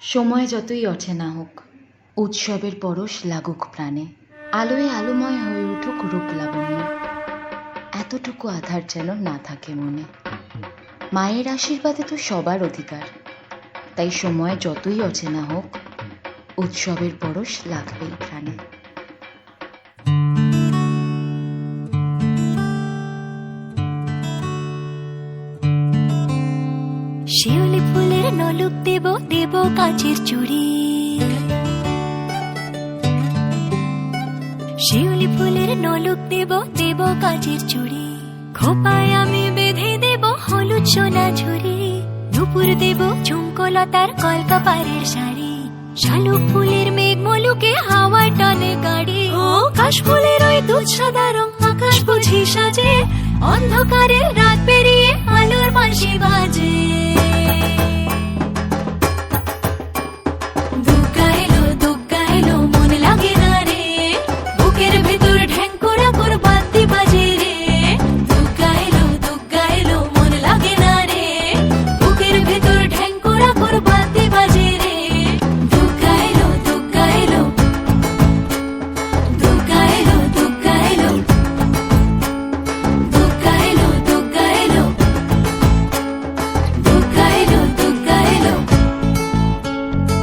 সময় যতই অচেনা হোক, উৎসবের পরশ লাগুক প্রাণে, আলোয় আলোময় হয়ে উঠুক রূপ লাবণ্য। এতটুকু আধার যেন না থাকে মনে। মায়ের আশীর্বাদে তো সবার অধিকার। তাই সময় যতই অচেনা হোক, উৎসবের পরশ লাগবেই প্রাণে। শিউলি ফুলের নলুক দেব দেব চুড়ি। শিউলি ফুলের নলুক দেব দেব কাচের চুড়ি। খোপায় আমি বেঁধে দেব হলুদ সোনা ঝুড়ি। দুপুর দেব কলকাপাড়ের শাড়ি। শালুক ফুলের মেঘ মলুকে হাওয়া টানে গাড়ি। ও, কাশ ফুলের ওই দুধ সাদা রং আকাশ বুঝি সাজে। অন্ধকারের